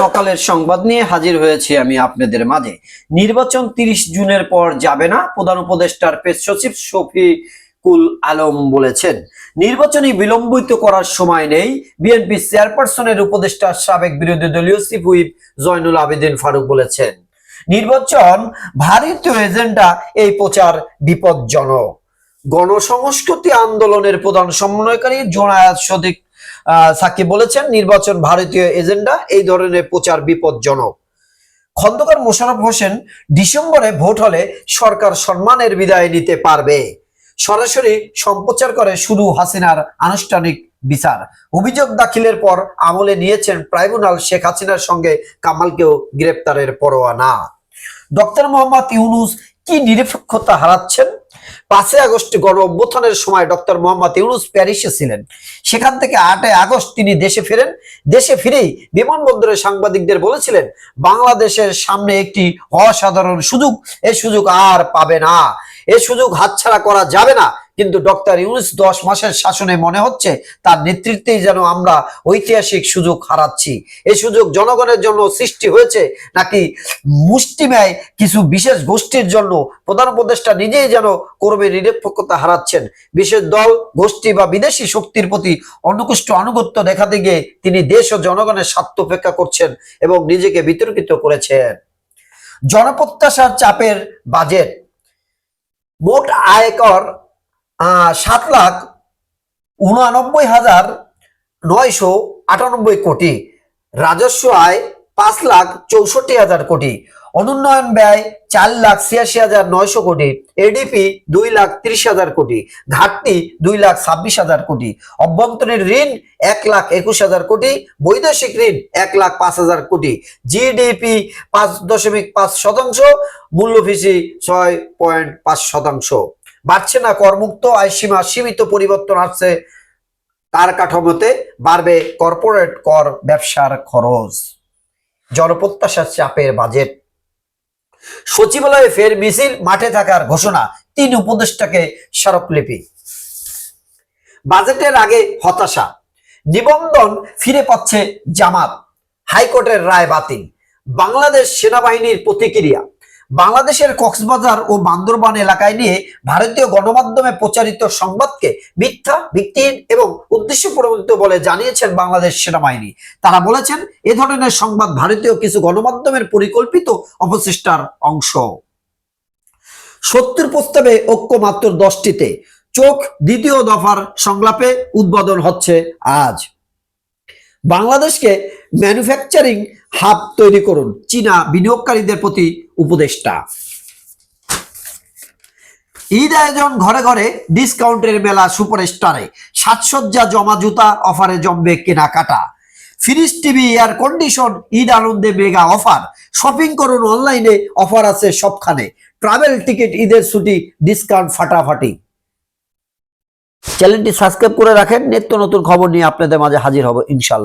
সকালের সংবাদ নিয়ে হাজির হয়েছি আমি আপনাদের মাঝে। নির্বাচন তিরিশ জুনের পর যাবে না, প্রধান উপদেষ্টার প্রেস সচিব শফিকুল আলম বলেছেন। নির্বাচনী বিলম্বিত করার সময় নেই, বিএনপি চেয়ারপারসনের উপদেষ্টা, সাবেক বিরোধী দলীয় চিফ জয়নুল আবেদিন ফারুক বলেছেন। নির্বাচন ভারতীয় এজেন্ডা, এই প্রচার বিপজ্জনক। গণসংস্কৃতি আন্দোলনের প্রধান সমন্বয়কারী জোনায়াত সদিক সাকিব বলেছেন, নির্বাচন ভারতীয় এজেন্ডা, এই ধরনের প্রচার বিপজ্জনক। খন্দকার মোশাররফ হোসেন ডিসেম্বরে ভোট হলে সরকার সম্মানের বিদায় নিতে পারবে। সরাসরি সম্প্রচার করে শুরু হাসিনার আনুষ্ঠানিক বিচার। অভিযোগ দাখিলের পর আমলে নিয়েছেন ট্রাইব্যুনাল শেখ হাসিনার সঙ্গে কামালকেও গ্রেপ্তারের পরোয়া না ডক্টর মোহাম্মদ ইউনুস কি নিরপেক্ষতা হারাচ্ছেন? পাঁচই আগস্ট গণ অভ্যুত্থানের সময় ডক্টর মোহাম্মদ ইউনুস প্যারিসে ছিলেন। সেখান থেকে আটই আগস্ট তিনি দেশে ফেরেন। দেশে ফিরেই বিমানবন্দরে সাংবাদিকদের বলেছিলেন, বাংলাদেশের সামনে একটি অসাধারণ সুযোগ। এই সুযোগ আর পাবে না। এ সুযোগ হাতছাড়া করা যাবে না। কিন্তু ডক্টর ইউনুস দশ মাসের শাসনে মনে হচ্ছে তার নেতৃত্বেই যেন আমরা ঐতিহাসিক সুযোগ হারাচ্ছি। এই সুযোগ জনগণের জন্য সৃষ্টি হয়েছে নাকি মুষ্টিমেয় কিছু বিশেষ গোষ্ঠীর জন্য? প্রধান উপদেষ্টা নিজেই যেন কর্মী নিরপেক্ষতা হারাচ্ছেন। বিশেষ দল, গোষ্ঠী বা বিদেশি শক্তির প্রতি অনুকুষ্ট আনুগত্য দেখাতে গিয়ে তিনি দেশ ও জনগণের স্বার্থ উপেক্ষা করছেন এবং নিজেকে বিতর্কিত করেছেন। জনপ্রত্যাশার চাপের বাজেট। মোট আয়কর সাত লাখ উনানব্বই হাজার নয়শো আটানব্বই কোটি। রাজস্ব আয় পাঁচ লাখ চৌষট্টি হাজার কোটি। অনুন্নয়ন ব্যয় চার লাখ ছিয়াশি হাজার নয়শো কোটি। এডিপি দুই লাখ ত্রিশ হাজার কোটি। ঘাটতি দুই লাখ ছাব্বিশ হাজার কোটি। অভ্যন্তরীণ ঋণ এক লাখ একুশ হাজার কোটি। বৈদেশিক ঋণ এক লাখ পাঁচ হাজার কোটি। জিডিপি পাঁচ দশমিক পাঁচ শতাংশ। মূল্যভিসি ছয় পয়েন্ট পাঁচ শতাংশ। বাড়ছে না, করমুক্ত, আয়সীমা, সীমিত পরিবর্তন আসছে, তার কাঠামোতে বাড়বে কর্পোরেট কর, ব্যবসার খরচ। জনপ্রত্যাশার চাপের বাজেট। সচিবালয়ে ফের মিছিল, মাঠে থাকার ঘোষণা, তিন উপদেষ্টাকে স্মারকলিপি। বাজেটের আগে হতাশা। নিবন্ধন ফিরে পাচ্ছে জামাত। হাইকোর্টের রায় বাতিল। বাংলাদেশ সেনাবাহিনীর প্রতিক্রিয়া। বাংলাদেশের কক্সবাজার ও বান্দরবান এলাকায় নিয়ে ভারতীয় গণমাধ্যমে প্রচারিত সংবাদকে মিথ্যা, ভিত্তিহীন এবং উদ্দেশ্য প্রণোদিত বলে জানিয়েছেন বাংলাদেশ সেনাবাহিনী। তারা বলেছেন, এ ধরনের সংবাদ ভারতীয় কিছু গণমাধ্যমের পরিকল্পিত অপচেষ্টার অংশ। সত্তর প্রস্তাবে ঐক্য মাত্র দশটিতে। চোখ দ্বিতীয় দফার সংলাপে উদ্বোধন হচ্ছে আজ। বাংলাদেশকে ম্যানুফ্যাকচারিং হাব তৈরি করুন, চীনা বিনিয়োগকারীদের প্রতি উপদেষ্টা। ঈদ আয়োজন ঘরে ঘরে ডিসকাউন্টের মেলা সুপারস্টারে, সাজসজ্জা জমা জুতা অফারে জমবে কেনাকাটা। Fridge TV, air condition, Eid আনন্দে মেগা অফার। শপিং করুন অনলাইনে, অফার আছে সবখানে। ট্রাভেল টিকিট, ঈদের ছুটি, ডিসকাউন্ট ফাটাফাটি। চ্যানেলটি সাবস্ক্রাইব করে রাখেন, নিত্য নতুন খবর নিয়ে আপনাদের মাঝে হাজির হব, ইনশাল্লাহ।